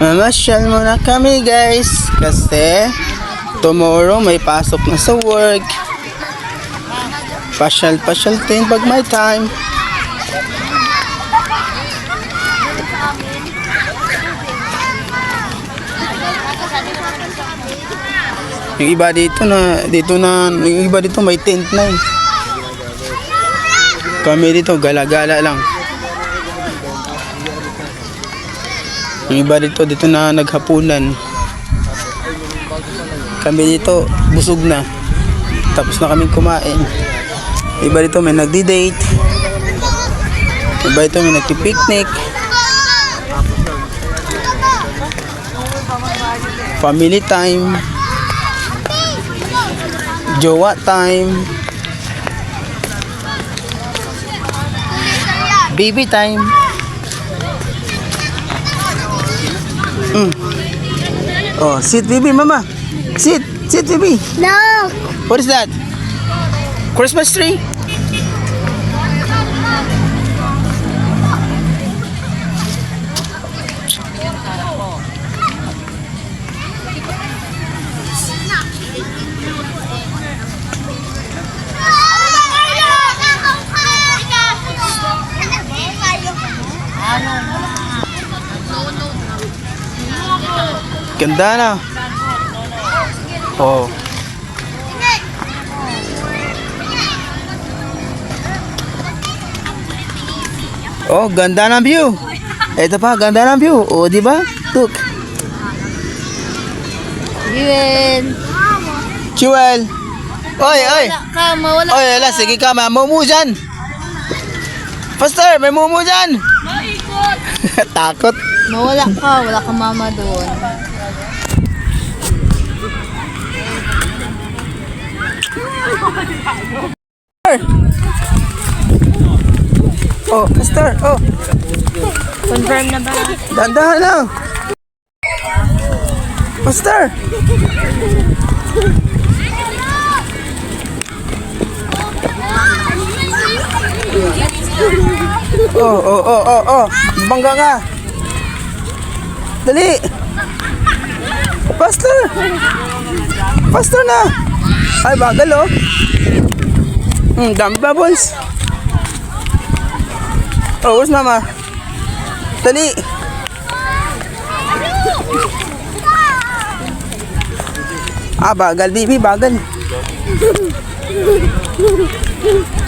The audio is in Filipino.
Mamasyal muna kami guys kasi tomorrow may pasok na sa work. Pasyal-pasyal din pag may time. Yung iba dito na dito na yung iba dito may tent na eh. Kami dito gala-gala lang. Yung iba dito dito na naghapunan. Kami dito busog na. Tapos na kami kumain. Yung Iba dito may nagdi-date. Yung Iba dito may nagki-picnic. Family time. Jowa time. Baby time. Mm. Oh, sit baby, mama. Sit, sit baby. No! What is that? Christmas tree? Ganda na. Oh. Oh, ganda ng view. Ito pa, ganda ng view. Oh, di ba? Look. Yun. Jewel. Oy, oy. Wala ka, mawala Oy, ala, sige ka, mumu dyan. Pastor, may mumu dyan. Takot. Mawala ka, wala ka mama doon. Oh, Pastor, oh. Confirm na ba? Dandahan lang. Pastor. Oh, oh, oh, oh, oh. Bangga nga. Dali. Pastor. Pastor na. Ay, bagal oh. Hmm, dami bubbles. Oh, where's mama? Dali. Ah, bagal, baby, bagal.